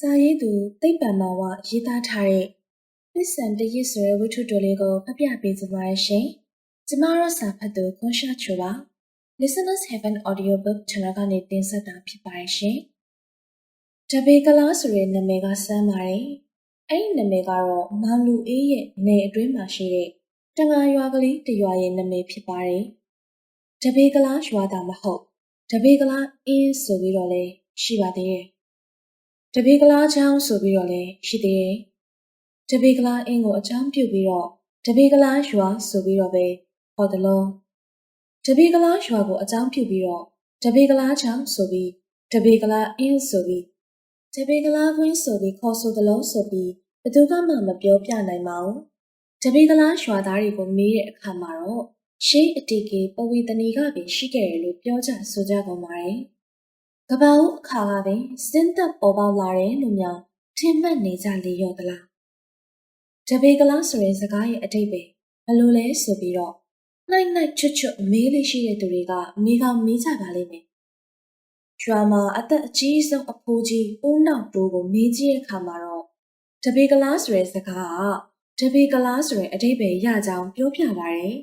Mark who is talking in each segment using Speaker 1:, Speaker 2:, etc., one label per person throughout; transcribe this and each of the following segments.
Speaker 1: စာရေးသူသိပ္ပံမောင်ဝရေးသားထားတဲ့သစ္ဆန်တရစ်ဆိုတဲ့ဝတ္ထုတိုလေးကိုဖတ်ပြပေးစပါရရှင်။ကျမတို့စာဖတ်သူခွန်ရှာချိုပါ။ Listeners Heaven Audiobook Channel ကနေတင်ဆက်တာဖြစ်ပါရဲ့ရှင်။တဘေကလားဆိုတဲ့နာမည်ကစမ်းပါတယ်။အဲ့ဒီနာမည်ကတော့မောင်လူအေးရဲ့နေအတွင်းမှာရှိတဲ့တငါရွာကလေးတရွာရဲ့နာမည်ဖြစ်ပါတယ်။တဘေကလားရွာတာမဟုတ်တဘေကလားအင်းဆိုပြီးတော့လည်းရှိပါသေးတယ်။ တဘေကလားချောင်းဆိုပြီးတော့လည်းရှိသေးတယ်။တဘေကလားအင်းကိုအချောင်းပြုတ်ပြီးတော့တဘေကလားရွာဆိုပြီးတော့ပဲဟောတယ်လို့တဘေကလားရွာကိုအချောင်းပြုတ်ပြီးတော့တဘေကလားချောင်းဆိုပြီးတဘေကလားအင်းဆိုပြီးတဘေကလားကွင်းဆိုပြီးခေါ်ဆိုတယ်လို့ဆိုပြီးဘယ်သူမှမပြောပြနိုင်ပါဘူး။တဘေကလားရွာသားတွေကိုမေးတဲ့အခါမှာတော့ရှေးအတီကေပဝေတနီကပဲရှိခဲ့တယ်လို့ပြောကြဆိုကြကုန်ပါတယ်။ ကပောက်အခါကပဲစင်းသက်ပေါ်ပေါက်လာတယ်လို့မြောင်ထင်မှတ်နေကြလေရောသလား။တပေကလားဆိုတဲ့စကားရဲ့အတိတ်ပဲဘလို့လဲဆိုပြီးတော့နိုင်နိုင်ချွတ်ချွတ်မေးလေးရှိတဲ့သူတွေကမိကောင်မေးကြပါလိမ့်မယ်။ကျွာမှာအသက်အကြီးဆုံးအဖိုးကြီးဦးနောက်တိုးကိုမေးကြည့်တဲ့အခါမှာတော့တပေကလားဆိုတဲ့စကားကတပေကလားဆိုတဲ့အတိတ်ပဲရကြောင်းပြောပြပါတယ်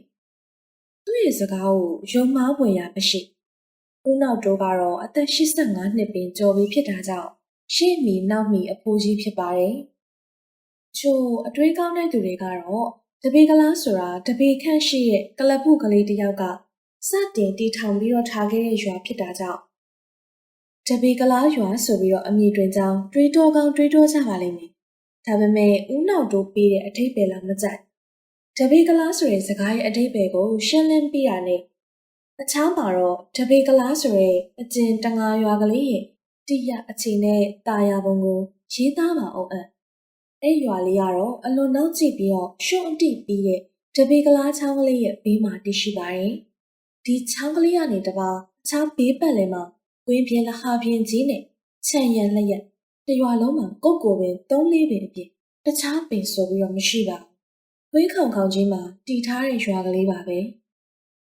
Speaker 1: ။သူ့ရဲ့စကားကိုယုံမှားပွေရမရှိ။ ဦးနောက်တိုးကတော့အသက်85နှစ်ပင်ကျော်ပြီဖြစ်တာကြောင့်ရှေ့မီနောက်မီအဖိုးကြီးဖြစ်ပါတယ်။ချို့အတွေးကောင်းတဲ့သူတွေကတော့တပေကလားဆိုတာတပေခန့်ရှိရဲ့ကလပ်ပုကလေးတစ်ယောက်ကစတင်တီထောင်ပြီးတော့ထားခဲ့တဲ့ရွာဖြစ်တာကြောင့်တပေကလားရွာဆိုပြီးတော့အမည်တွင်ကြောင်းတွေးတောကောင်းတွေးတောကြပါလိမ့်မယ်။ဒါပေမဲ့ဦးနောက်တိုးပေးတဲ့အထိပ္ပယ်လားမကြိုက်။တပေကလားဆိုတဲ့စကားရဲ့အထိပ္ပယ်ကိုရှင်းလင်းပြရနဲ့ အခြားမှာတော့တပေကလားဆိုတဲ့အကျင်တငါရွာကလေးရဲ့တိရအချိန်နဲ့တာယာပုံကိုရေးသားပါအောင်အံ့အဲ့ရွာလေးကတော့အလွန်နောက်ကျပြီးတော့ရှုံအတိပြီးတဲ့တပေကလားချောင်းကလေးရဲ့ဘေးမှာတည်ရှိပါတယ်ဒီချောင်းကလေးကနေတပါအခြားဘေးပတ်လည်မှာဝင်းပြင်းလဟာပြင်းကြီးနဲ့ခြံရံလျက်တရွာလုံးမှာကိုကိုပင်သုံးလေးပင်အပြင်တခြားပင်ဆိုပြီးတော့မရှိပါဘူးဝင်းခေါင်ခေါင်ကြီးမှာတည်ထားတဲ့ရွာကလေးပါပဲ။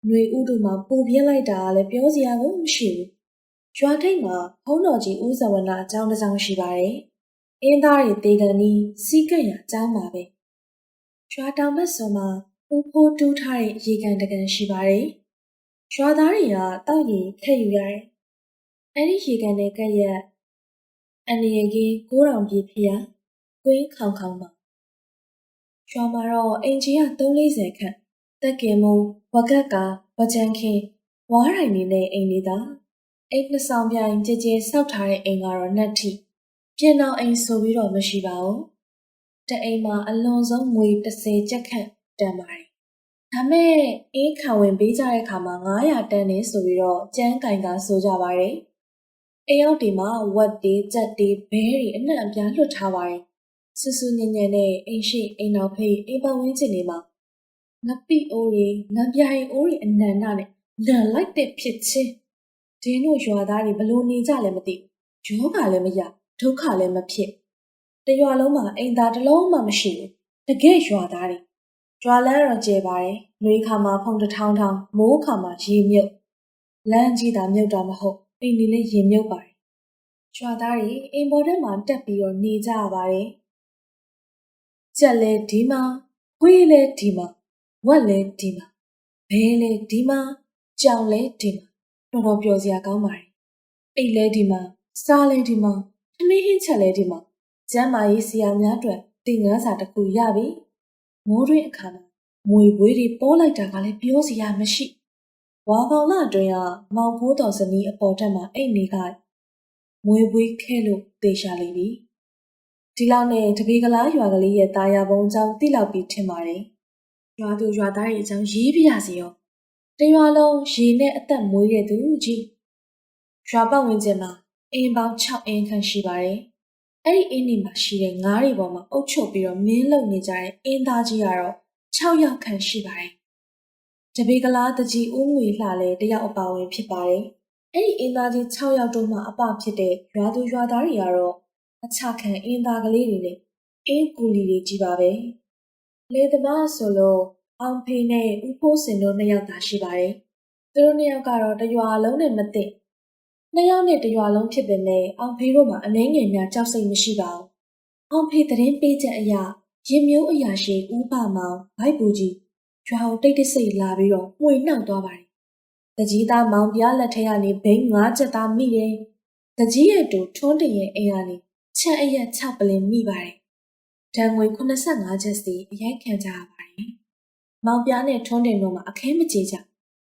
Speaker 1: ຫນွေဥတုမှာပူပြင်းလိုက်တာကလည်းပြောစရာကိုမရှိဘူး။ရွာထိပ်မှာဘုန်းတော်ကြီးဦးဇဝနာအကြောင်းတစ်ကြောင်းရှိပါတယ်။အင်းသားတွေတေကန်နီးစီးကပ်ရအကြောင်းပါပဲ။ရွာတောင်ဘက်စွန်မှာပူဖိုးတူးထားတဲ့ရေကန်တကန်ရှိပါတယ်။ရွာသားတွေကတောက်ရီခက်ယူရတယ်။အဲဒီရေကန်တဲ့ကက်ရက်အန်ရီကြီးကိုးတောင်ပြည်ဖျားကွင်းခေါင်ခေါင်ပါ။ရွာမှာတော့အင်ဂျီက340ခန့် တက်ကင်မူဝကက်ကဝကြန်ခင်ဝါရိုင်နေနဲ့အိမ်လေးသာအိမ်နှစ်ဆောင်ပြိုင်ကြဲကြဲဆောက်ထားတဲ့အိမ်ကတော့နှက်ထိပြင်အောင်အိမ်ဆိုပြီးတော့မရှိပါဘူးတအိမ်မှာအလွန်ဆုံးငွေ30ကျပ်ခန့်တန်ပါတယ်ဒါမဲ့အေးခံဝင်ပေးကြတဲ့ခါမှာ900တန်းနေဆိုပြီးတော့ကျန်းကင်ကဆိုကြပါတယ်အိမ်ရောက်ဒီမှာဝက်တေးကြက်တေးဘဲတွေအနှံ့အပြားလွှတ်ထားပါတယ်ဆူဆူညံ့ညံ့နဲ့အိမ်ရှိအိမ်နောက်ဖေးအိမ်ပတ်ဝန်းကျင်တွေမှာ ငပိအိုးတွေငပြိုင်အိုးတွေအနန္တနဲ့လန်လိုက်တဲ့ဖြစ်ချင်းဒင်းတို့ရွာသားတွေဘလို့နေကြလဲမသိဘူးယောဂလည်းမရဒုက္ခလည်းမဖြစ်တရွာလုံးမှာအိမ်သားတစ်လုံးမှမရှိဘူးတကယ်ရွာသားတွေရွာလန်းတော့ကျဲပါတယ်နှွေးခါမှာဖုန်တထောင်းထောင်းမိုးခါမှာရေမြုပ်လမ်းကြီးတာမြုပ်တာမဟုတ်အိမ်တွေလည်းရေမြုပ်ပါတယ်ရွာသားတွေအိမ်ပေါ်ထဲမှာတက်ပြီးတော့နေကြရပါတယ်ကြက်လဲဒီမှာခွေးလဲဒီမှာ ဝက်လဲဒီမှာဘဲလဲဒီမှာကြောင်လဲဒီမှာတော်တော်ပျော်စရာကောင်းပါတယ်အိတ်လဲဒီမှာစားလဲဒီမှာထမင်းဟင်းချက်လဲဒီမှာကျမ်းမာရေးဆရာများအတွက်တင်ငန်းစာတစ်ခုရပြီမိုးတွင်းအခါမှာမွေပွေးတွေပေါ်လိုက်တာကလည်းပြောစရာမရှိဝါကောင်လအတွင်းကမောင်ဖိုးတော်ဇနီးအပေါ်တက်မှာအိတ်နေကမွေပွေးခဲလို့တေရှာလိမ့်ပြီဒီလောက်နဲ့တပေကလားရွာကလေးရဲ့တာယာပုံအကြောင်းသိလောက်ပြီးထင်ပါတယ် ရွာသူရွာသားတွေအကြောင်းရေးပြရစီရောတရွာလုံးရေနဲ့အသက်မွေးတဲ့သူကြီးရွာပတ်ဝန်းကျင်မှာအင်းပေါင်း6အင်းခန့်ရှိပါတယ်အဲ့ဒီအင်းတွေမှာရှိတဲ့ငါးတွေပေါ်မှာအုပ်ချုပ်ပြီးတော့မင်းလုံနေကြတဲ့အင်းသားကြီးကတော့6ယောက်ခန့်ရှိပါတယ်တပေကလားတကြီးဦးငွေလှလဲတယောက်အပါဝင်ဖြစ်ပါတယ်အဲ့ဒီအင်းသားကြီး6ယောက်တို့မှအပဖြစ်တဲ့ရွာသူရွာသားတွေကတော့အခြားခံအင်းသားကလေးတွေနဲ့အင်းကူလီတွေကြီးပါပဲ လေသမားဆိုလို့အောင်ဖေးနဲ့ဦးဖိုးစင်တို့နှစ်ယောက်သာရှိပါတယ်။သူတို့နှစ်ယောက်ကတော့တရွာလုံးနဲ့မသိနှစ်ယောက်နဲ့တရွာလုံးဖြစ်ပေမဲ့အောင်ဖေတို့မှာအနှဲငယ်များကြောက်စိတ်မရှိပါဘူး။အောင်ဖေသတင်းပေးချက်အရရင်မျိုးအရာရှိဦးပါမောင်ဘိုက်ပူကြီးရွာကိုတိတ်တိတ်ဆိတ်လာပြီးတော့မှွေနှောက်သွားပါတယ်။တကြီးသားမောင်ပြားလက်ထက်ကနေဘိန်း၅ချက်သားမိတယ်။တကြီးရဲ့တူထွန်းတင်ရဲ့အိမ်ကနေချက်အရက်6ပလင်မိပါတယ်။ ဒဏ်ငွေ85ချက်စီအရိုက်ခံကြရပါတယ်။မောင်ပြားနဲ့ထွန်းတင်တို့မှာအခဲမကြေကြ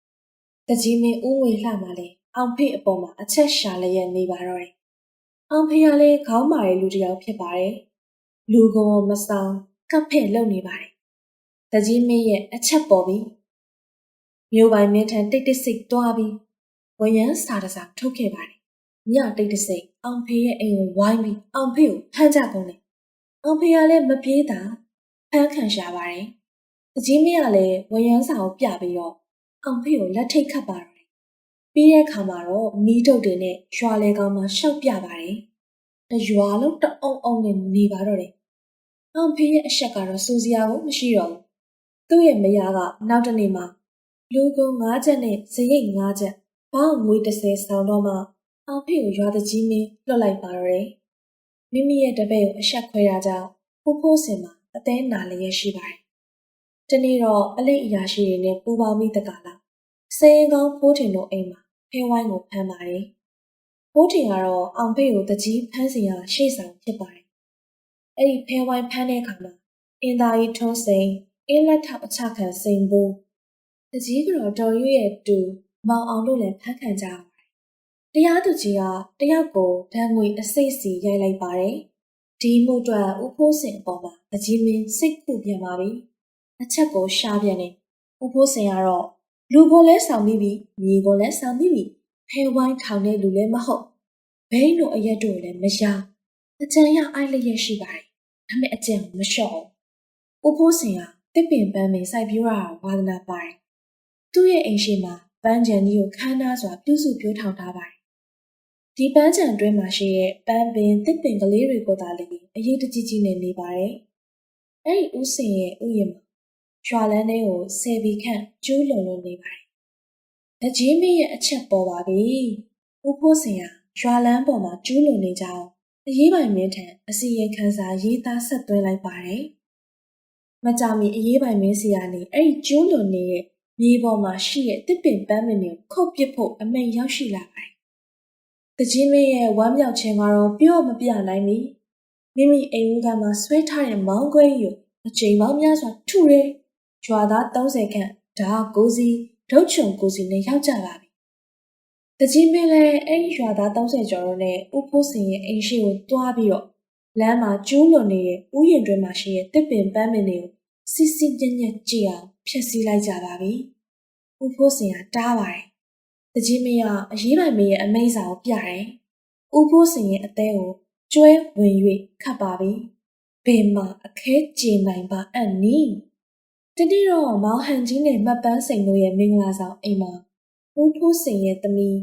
Speaker 1: ။တကြီးမင်းဦးငွေလှမှလည်းအောင်ဖေအပေါ်မှာအချက်ရှာလျက်နေပါတော့တယ်။အောင်ဖေကလည်းခေါင်းမာတဲ့လူတစ်ယောက်ဖြစ်ပါတယ်။လူကောမဆောင်ကပ်ဖဲ့လုပ်နေပါတယ်။တကြီးမင်းရဲ့အချက်ပေါ်ပြီးမျိုးပိုင်မင်းထံတိတ်တိတ်ဆိတ်တွားပြီးဝရမ်းစာတစားထုတ်ခဲ့ပါတယ်။ညတိတ်တိတ်ဆိတ်အောင်ဖေရဲ့အိမ်ကိုဝိုင်းပြီးအောင်ဖေကိုဖမ်းကြကုန်တယ်။ အောင်ဖေကလည်းမပြေးတာဖမ်းခံရှာပါတယ်။တကြီးမင်းကလည်းဝရမ်းစာကိုပြပြီးတော့အောင်ဖေကိုလက်ထိတ်ခတ်ပါတယ်ပြီးတဲ့အခါမှာတော့မီးတုပ်တွေနဲ့ရွာလေကောင်မှရှောက်ပြပါတယ်။တရွာလုံးတအုံအုံနဲ့နေပါတော့တယ်။အောင်ဖေးရဲ့အဆက်ကတော့စူစရာကိုမရှိတော့ဘူး။သူ့ရဲ့မယားကနောက်တစ်နေ့မှာလူကုန်၅ချက်နဲ့ဇရိတ်၅ချက်ဘောင်းငွေ30ဆောင်တော့မှအောင်ဖေးကိုရွာတကြီးမင်းလွတ်လိုက်ပါတော့တယ်။ မိမိရဲ့တပည့်ကိုအဆက်ခွဲရကြောင်းဖိုးဖိုးစင်မှာအသေးနာလျက်ရှိပါတယ်။ဒီနေ့တော့အလိတ်အရာရှိတွေနဲ့ပူပေါင်းမိတကလား။စေရင်ကောင်းဖိုးထင်တို့အိမ်မှာဖဲဝိုင်းကိုဖမ်းပါတယ်။ဘိုးထင်ကတော့အောင်ဖေးကိုတကြီးဖမ်းစီရရှေ့ဆောင်ဖြစ်ပါတယ်။အဲ့ဒီဖဲဝိုင်းဖမ်းတဲ့အခါမှာအင်သားကြီးထုံးစိန်အင်းလက်ထောက်အချခံစိန်ဘူးတကြီးကတော့တော်ရွရဲ့တူမောင်အောင်တို့လည်းဖမ်းခံကြရပါတယ်။ တရားသူကြီးကတယောက်ကိုဓာတ်ငွေအစိတ်စီရိုက်လိုက်ပါတယ်။ဒီမှုအတွက်ဥဖိုးစင်အပေါ်မှာတကြီးမင်းစိတ်ခုပြန်ပါပြီ။အချက်ကိုရှားပြန်နေဥဖိုးစင်ကတော့လူကိုလည်းဆောင်ပြီးပြီမြေကိုလည်းဆောင်ပြီးပြီဖဲဝိုင်းထောင်တဲ့လူလည်းမဟုတ်ဘိန်းတို့အရက်တို့လည်းမရအကြံရအိုက်လျက်ရှိပါတယ်ဒါပေမဲ့အကြံမလျှော့ဘူးဦးဖိုးစင်ကတစ်ပင်ပန်းပင်စိုက်ပြိုးရတာဝါသနာပါတယ်သူ့ရဲ့အိမ်ရှိမှာပန်းချံကြီးကိုခမ်းနားစွာပြုစုပြောထောင်ထားပါတယ် ဒီပန်းချံတွင်းမှာရှိတဲ့ပန်းပင်တစ်ပင်ကလေးတွေကိုသာလေအရေးတကြီးကြီးနဲ့နေပါတယ်အဲ့ဒီဦးစင်ရဲ့ဥယျာဉ်မှာရွာလန်းထဲကိုဆယ်ဘီခန့်ကျိုးလုံလုံနေပါတယ်။လက်ကြီးမင်းရဲ့အချက်ပေါ်ပါပြီ။ဦးဖိုးစင်ကရွာလန်းပေါ်မှာကျိုးလုံနေကြအောင်အရေးပိုင်မင်းထံအစီရင်ခံစာရေးသားဆက်သွင်းလိုက်ပါတယ်။မကြမီအရေးပိုင်မင်းစီကနေအဲ့ဒီကျိုးလုံနေတဲ့မြေပေါ်မှာရှိတဲ့တစ်ပင်ပန်းမင်းကိုခုတ်ပစ်ဖို့အမိန်ရောက်ရှိလာပါတယ်။ တကြီးမင်းရဲ့ဝမ်းမြောက်ခြင်းကတော့ပြောမပြနိုင်မီမိမိအိမ်ဦးကမှဆွဲထားတဲ့မောင်းခွဲကြီးကိုအချိန်ပေါင်းများစွာထုတယ်။ရွာသား30ခန့်ဓာကိုစီဒုတ်ချုံကိုစီနဲ့ရောက်ကြပါပြီ။တကြီးမင်းလည်းအဲ့ဒီရွာသား30ကျော်တို့နဲ့ဦးဖိုးစင်ရဲ့အိမ်ရှိကိုတွားပြီးတော့လမ်းမှာကျူးလွန်နေတဲ့ဥယျာဉ်တွင်မှာရှိတဲ့တစ်ပင်ပန်းပင်တွေကိုစစ်စစ်ညက်ညက်ကြည့်အောင်ဖျက်ဆီးလိုက်ကြပါပြီ။ဦးဖိုးစင်ကတားပါတယ်။ တကြီးမင်းကအရေးပိုင်မင်းရဲ့အမိန့်စာကိုပြတယ်။ဦးဖိုးစင်ရဲ့အသေးကိုကျွဲဝင်၍ခတ်ပါပြီ။ဘယ်မှာအခဲကျေနိုင်ပါအံ့နီးတတိတော့မောင်ဟန်ကြီးနဲ့မတ်ပန်းစိန်တို့ရဲ့မင်္ဂလာဆောင်အိမ်မှာဦးဖိုးစိန်ရဲ့သမီး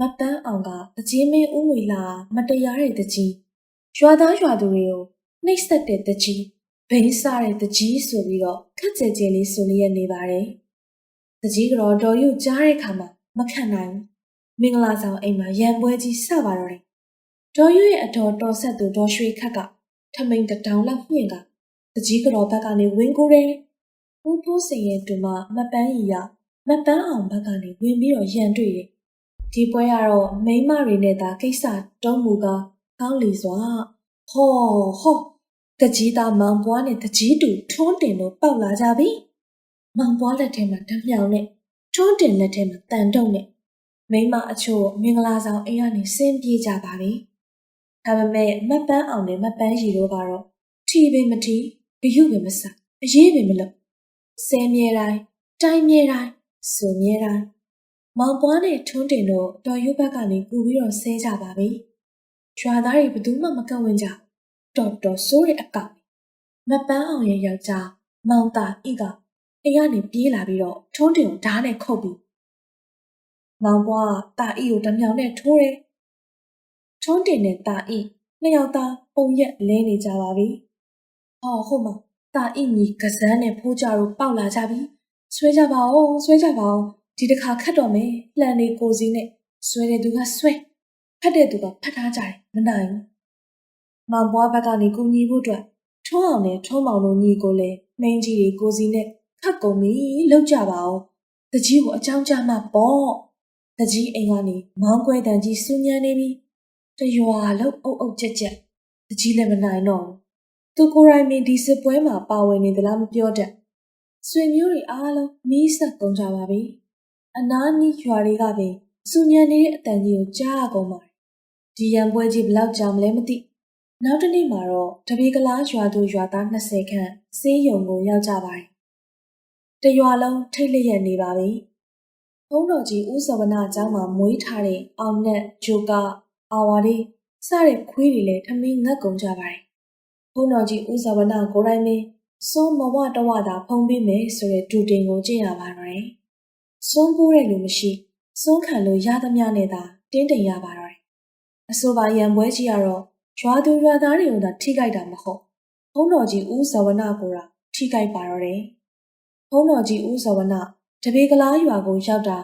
Speaker 1: မတ်ပန်းအောင်ကတကြီးမင်းဦးငွေလာမတရားတဲ့တကြီးရွာသားရွာသူတွေကိုနှိပ်စက်တဲ့တကြီးဘိန်းစားတဲ့တကြီးဆိုပြီးတော့ခက်ကြဲကြဲလေးဆိုလျက်နေပါတယ်။တကြီးကတော့တော်ရုပ်ကြားတဲ့ခါမှာ မခံနိုင်ဘူး။မင်္ဂလာဆောင်အိမ်မှာရံပွဲကြီးစပါတော့တယ်။တော်ရုရဲ့အတော်တော်ဆက်သူဒေါ်ရွှေခက်ကထမိန်တတောင်လောက်မြင့်ကတကြီးကတော့ဘက်ကနေဝင်းကိုတယ်ဦးဖိုးစင်ရဲ့တူမမပန်းရီရမပန်းအောင်ဘက်ကနေဝင်ပြီးတော့ရန်တွေ့တယ်။ဒီပွဲကတော့မိန်းမတွေနဲ့သာကိစ္စတုံးမူကကောင်းလီစွာဟောဟောတကြီးသားမောင်ပွားနဲ့တကြီးတူထွန်းတင်တို့ပေါက်လာကြပြီ။မောင်ပွားလက်ထဲမှာဓမြောင်နဲ့ ထွန်းတင်လက်ထဲမှာတန်တုံနဲ့မိန်းမအချို့မင်္ဂလာဆောင်အိမ်ကနေဆင်းပြေးကြပါပြီ။ဒါပေမဲ့မပန်းအောင်နဲ့မပန်းရီတို့ကတော့ထီပင်မထီဘယုပင်မဆအရေးပင်မလို့ဆဲမြဲတိုင်းတိုင်းမြဲတိုင်းဆိုမြဲတိုင်းမောင်ပွားနဲ့ထွန်းတင်တို့တော်ရုပ်ဘက်ကနေကူပြီးတော့ဆဲကြပါပြီရွာသားတွေဘယ်သူမှမကန့်ဝန်းကြတော်တော်ဆိုးတဲ့အကောင်မပန်းအောင်ရဲ့ယောက်ျားမောင်တာဤက အိမ်ကနေပြေးလာပြီးတော့ထွန်းတင်ကိုဓားနဲ့ခုတ်ပြီးမောင်ပွားတာဤကိုတမြောင်နဲ့ထိုးတယ်ထွန်းတင်နဲ့တာဤနှစ်ယောက်သားပုံရက်လဲနေကြပါပြီဟောဟုတ်မှာတာအင်ကြီးကစန်းနဲ့ဖိုးကြတို့ပေါက်လာကြပြီဆွဲကြပါဦးဆွဲကြပါဦးဒီတစ်ခါခတ်တော့မယ်လှန်နေကိုစီနဲ့ဆွဲတဲ့သူကဆွဲဖတ်တဲ့သူကဖတ်ထားကြတယ်မနိုင်ဘူး။မောင်ဘွားဘက်ကနေကူညီဖို့အတွက်ထုံးအောင်နဲ့ထုံးမောင်တို့ညီကိုလည်းမင်းကြီးတွေကိုစီနဲ့ ခတ်ကုန်ပြီလောက်ကြပါအောင်။တကြီးကိုအကြောင်းကြားမှပေါ့။တကြီးအိမ်ကနေမောင်းကွဲတန်ကြီးစူးညံနေပြီ။တရွာလုံးအုပ်အုပ်ချက်ချက်တကြီးလည်းမနိုင်တော့ဘူး။သူကိုယ်တိုင်မင်းဒီစစ်ပွဲမှာပါဝင်နေသလားမပြောတတ်။ဆွေမျိုးတွေအားလုံးမီးဆက်ကုန်ကြပါပြီ။အနားနီးရွာတွေကပင်စူညံနေတဲ့အတန်ကြီးကိုကြားရကုန်ပါတယ်။ဒီရန်ပွဲကြီးဘယ်လောက်ကြာမလဲမသိ။နောက်တစ်နေ့မှာတော့တပီကလားရွာသူရွာသား20ခန့်စေးရုံကိုရောက်ကြပါတယ်။ တရွာလုံးထိတ်လျက်နေပါပြီ။ဘုန်းတော်ကြီးဦးစဝနာကျောင်းမှာမွေးထားတဲ့အောင်နဲ့ဂျိုကာအာဝါရီစတဲ့ခွေးတွေလည်းထမင်းငတ်ကုန်ကြပါတယ်။ဘုန်းတော်ကြီးဦးစဝနာကိုယ်တိုင်မင်းစွန်းမဝတဝတာဖုံးပေးမယ်ဆိုတဲ့ဒူတင်ကိုကြည့်ရပါတော့တယ်။စွန်းပိုးတဲ့လူမရှိစွန်းခံလို့ရသမျှနဲ့သာတင်းတိမ်ရပါတော့တယ်။အဆိုပါရံပွဲကြီးကတော့ရွာသူရွာသားတွေကိုသာထိခိုက်တာမဟုတ်။ဘုန်းတော်ကြီးဦးဇဝနကိုတာထိခိုက်ပါတော့တယ်။ ဘုန်းတော်ကြီးဦးဇဝနတပေကလားရွာကိုရောက်တာ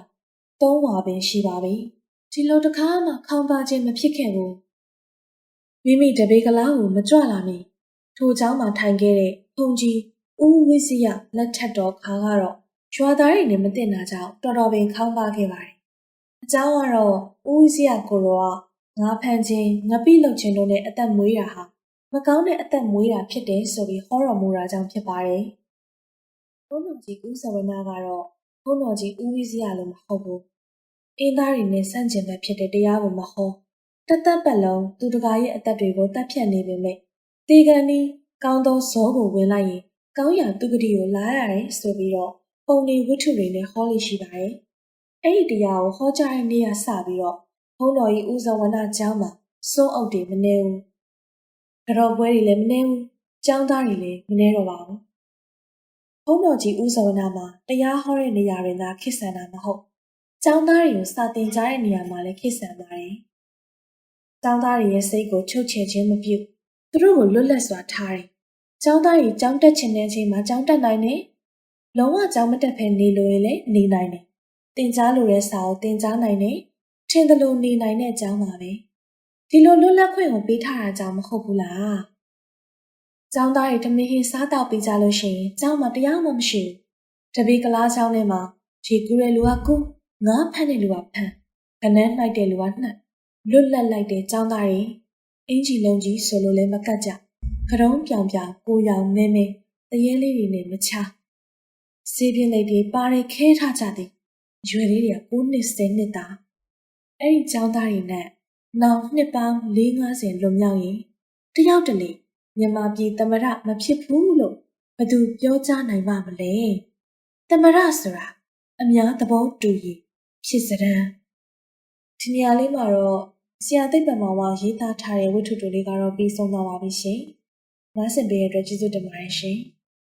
Speaker 1: သုံးဝါပင်ရှိပါပြီ။ဒီလိုတစ်ခါမှခေါင်းပါခြင်းမဖြစ်ခဲ့ဘူး။မိမိတပေကလားကိုမကြွလာမီထိုเจ้าမှာထိုင်ခဲ့တဲ့ဖုန်ကြီးဦးဝိစယလက်ထက်တော်ခါကတော့ရွာသားတွေနဲ့မသိနာကြောင်တော်တော်ပင်ခေါင်းပါခဲ့ပါတယ်။အเจ้าကတော့ဦးဝိစယကိုရောကငါဖန်ခြင်းငပိလှုပ်ခြင်းတို့နဲ့အသက်မွေးတာဟာမကောင်းတဲ့အသက်မွေးတာဖြစ်တယ်ဆိုပြီးဟောတော်မူတာကြောင့်ဖြစ်ပါတယ်။ဘုန်း တော်ကြီးဦးစဝနာကတော့ဘုန်းတော်ကြီးဦးဝိစယလို့မဟုတ်ဘူး။အင်းသားတွေနဲ့ဆန့်ကျင်ဘက်ဖြစ်တဲ့တရားကိုမဟောတသက်ပတ်လုံးသူတကာရဲ့အသက်တွေကိုတတ်ဖြတ်နေပေမဲ့တေကန်နီးကောင်းသောဇောကိုဝင်လိုက်ရင်ကောင်းရာသူဂတိကိုလာရတယ်ဆိုပြီးတော့ပုံနေဝိထုတွေနဲ့ဟောလို့ရှိပါတယ်။အဲ့ဒီတရားကိုဟောကြားတဲ့နေ့ကစပြီးတော့ဘုန်းတော်ကြီးဦးဇဝနာကျောင်းမှာစွန်းအုပ်တွေမနေဘူး။ကြော်ပွဲတွေလည်းမနေဘူး။ကျောင်းသားတွေလည်းမနေတော့ပါဘူး။ ဘုန်းတော်ကြီးဦးဇဝနာမှာတရားဟောတဲ့နေရာတွေသာခေတ်ဆန်တာမဟုတ်။ကျောင်းသားတွေကိုစာသင်ကြားတဲ့နေရာမှာလည်းခေတ်ဆန်ပါတယ်။ကျောင်းသားတွေရဲ့စိတ်ကိုချုပ်ချယ်ခြင်းမပြုသူတို့ကိုလွတ်လပ်စွာထားတယ်။ကျောင်းသားကြီးကျောင်းတက်ချင်တဲ့အချိန်မှာကျောင်းတက်နိုင်တယ်။လုံးဝကျောင်းမတက်ဖဲနေလို့ရင်လည်းနေနိုင်တယ်။တင်ကြားလိုတဲ့စာကိုတင်ကြားနိုင်တယ်။ထင်သလိုနေနိုင်တဲ့အကြောင်းပါပဲ။ဒီလိုလွတ်လပ်ခွင့်ကိုပေးထားတာကြောင့်မဟုတ်ဘူးလား။ ကျောင်းသားတွေတမင်ဟင်းစားတော့ပေးကြလို့ရှိရင်ကျောင်းမှာတရားမှမရှိဘူး။တပီကလားကျောင်းထဲမှာခြေကူးတဲ့လူကကူးငါးဖက်တဲ့လူကဖက်ခနန်းလိုက်တဲ့လူကနှက်လွတ်လပ်လိုက်တဲ့ကျောင်းသားတွေအင်ဂျီလုံးကြီးဆိုလို့လည်းမကတ်ကြကရုံးပြောင်ပြောင်ကိုရောင်မဲမဲတရေလေးတွေနဲ့မချစေးပြင်းလေးတွေပါရဲခဲထားကြသည်ရွယ်လေးတွေက9နှစ်10နှစ်သားအဲ့ဒီကျောင်းသားတွေနဲ့နောင်နှစ်ပေါင်း450လွန်မြောက်ရင်တယောက်တလေ မြန်မာပြည်သမရမဖြစ်ဘူးလို့ဘသူပြောကြားနိုင်ပါမလဲသမရဆိုတာအများသဘောတူရင်ဖြစ်စရန်ဒီနေရာလေးမှာတော့ဆရာသိပ္ပံမောင်ဝရေးသားထားတဲ့ဝတ္ထုတူလေးကတော့ပြီးဆုံးသွားပါပြီရှင်။နားဆင်ပေးတဲ့အတွက်ကျေးဇူးတင်ပါတယ်ရှင်။